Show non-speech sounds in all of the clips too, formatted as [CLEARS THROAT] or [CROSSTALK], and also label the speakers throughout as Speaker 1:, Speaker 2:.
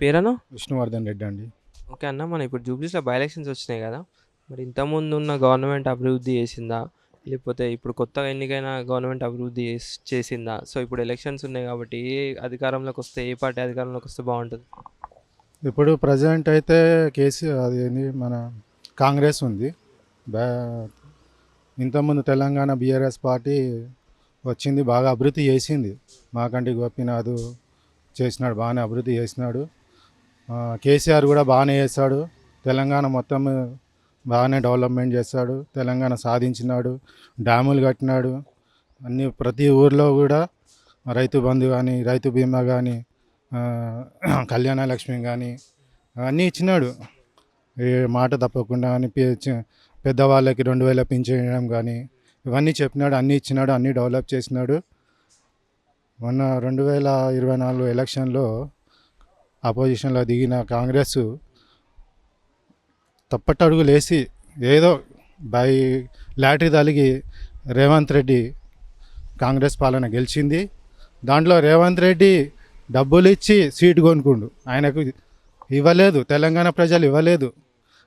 Speaker 1: పేరను?
Speaker 2: విష్ణువర్ధన్ రెడ్డి అండి.
Speaker 1: ఓకే అన్న మన ఇప్పుడు జూబ్లీస్లో బై ఎలక్షన్స్ వచ్చినాయి కదా. మరి ఇంతకుముందు ఉన్న గవర్నమెంట్ అభివృద్ధి చేసిందా? లేకపోతే ఇప్పుడు కొత్తగా ఎన్నికైన గవర్నమెంట్ అభివృద్ధి చేస్- చేసిందా? సో ఇప్పుడు ఎలక్షన్స్ ఉన్నాయి కాబట్టి ఏ అధికారంలోకి వస్తే ఏ పార్టీ అధికారంలోకి వస్తే బాగుంటుంది?
Speaker 2: ఇప్పుడు ప్రజెంట్ అయితే కేసీ అది మన కాంగ్రెస్ ఉంది. ఇంతకుముందు తెలంగాణ బీఆర్ఎస్ పార్టీ వచ్చింది బాగా అభివృద్ధి చేసింది. మాకంటి గోపీనాథ్ చేసినాడు బాగానే అభివృద్ధి చేసినాడు. కేసీఆర్ కూడా బాగానే చేస్తాడు. తెలంగాణ మొత్తం బాగానే డెవలప్మెంట్ చేస్తాడు. తెలంగాణ సాధించినాడు. డ్యాములు కట్టినాడు. అన్ని ప్రతి ఊర్లో కూడా రైతు బంధు కానీ రైతు బీమా కానీ కళ్యాణ లక్ష్మి కానీ అన్నీ ఇచ్చినాడు. ఏ మాట తప్పకుండా అని పెద్దవాళ్ళకి రెండు వేల పింఛేయడం కానీ ఇవన్నీ చెప్పినాడు. అన్నీ ఇచ్చినాడు. అన్నీ డెవలప్ చేసినాడు. మొన్న రెండు వేల ఇరవై నాలుగు ఎలక్షన్లో అపోజిషన్లో దిగిన కాంగ్రెస్ తప్పటడుగు లేసి ఏదో బై లాటరీ తలిగి రేవంత్ రెడ్డి కాంగ్రెస్ పాలన గెలిచింది. దాంట్లో రేవంత్ రెడ్డి డబ్బులు ఇచ్చి సీటు కొనుక్కుండు. ఆయనకు ఇవ్వలేదు తెలంగాణ ప్రజలు ఇవ్వలేదు.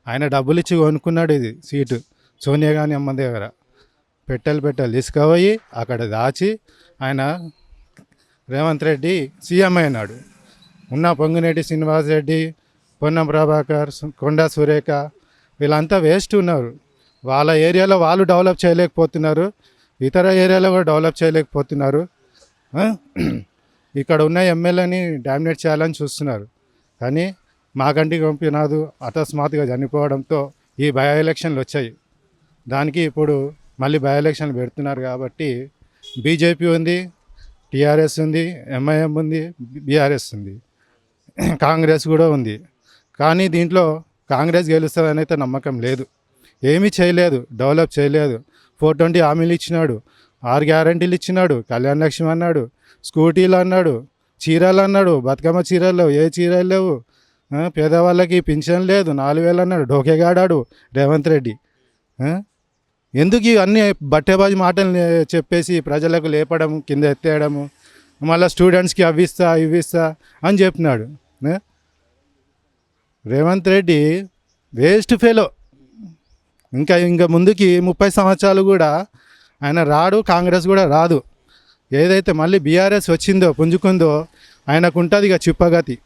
Speaker 2: ఆయన డబ్బులు ఇచ్చి కొనుక్కున్నాడు ఇది సీటు. సోనియా గాంధీ అమ్మ దగ్గర పెట్టెలు పెట్టెలు తీసుకుపోయి అక్కడ దాచి ఆయన రేవంత్ రెడ్డి సీఎం అయినాడు. ఉన్న పొంగునేటి శ్రీనివాస్ రెడ్డి పొన్నం ప్రభాకర్ కొండ కొండా సురేఖ వీళ్ళంతా వేస్ట్ ఉన్నారు. వాళ్ళ ఏరియాలో వాళ్ళు డెవలప్ చేయలేకపోతున్నారు. ఇతర ఏరియాలో కూడా డెవలప్ చేయలేకపోతున్నారు. [CLEARS THROAT] ఇక్కడ ఉన్న ఎమ్మెల్యేని డామినేట్ చేయాలని చూస్తున్నారు. కానీ మాకంటి పంపినాదు అకస్మాత్తుగా చనిపోవడంతో ఈ బై ఎలక్షన్లు వచ్చాయి. దానికి ఇప్పుడు మళ్ళీ బై ఎలక్షన్లు పెడుతున్నారు కాబట్టి బీజేపీ ఉంది టీఆర్ఎస్ ఉంది ఎంఐఎం ఉంది బీఆర్ఎస్ ఉంది. [CLEARS THROAT] కాంగ్రెస్ కూడా ఉంది. కానీ దీంట్లో కాంగ్రెస్ గెలుస్తుందని అయితే నమ్మకం లేదు. ఏమీ చేయలేదు. డెవలప్ చేయలేదు. ఫోర్ ట్వంటీ హామీలు ఇచ్చినాడు. ఆరు గ్యారంటీలు ఇచ్చినాడు. కళ్యాణ లక్ష్మి అన్నాడు. స్కూటీలు అన్నాడు. చీరలు అన్నాడు. బతుకమ్మ చీరలు ఏ చీరలు లేవు? పేదవాళ్ళకి పింఛన్ లేదు. నాలుగు వేలు అన్నాడు. డోకేగాడాడు రేవంత్ రెడ్డి. ఎందుకు అన్ని బట్టేబాజీ మాటలు చెప్పేసి ప్రజలకు లేపడం కింద ఎత్తేయడము మళ్ళీ స్టూడెంట్స్కి అవి ఇస్తా ఇవి ఇస్తా అని చెప్పినాడు. Revanth Reddy waste fellow. ఇంకా ఇంకా ముందుకి ముప్పై సంవత్సరాలు కూడా ఆయన రాడు కాంగ్రెస్ కూడా రాదు. ఏదైతే మళ్ళీ బీఆర్ఎస్ వచ్చిందో పుంజుకుందో ఆయనకు ఉంటుంది ఇక చిప్పగతి.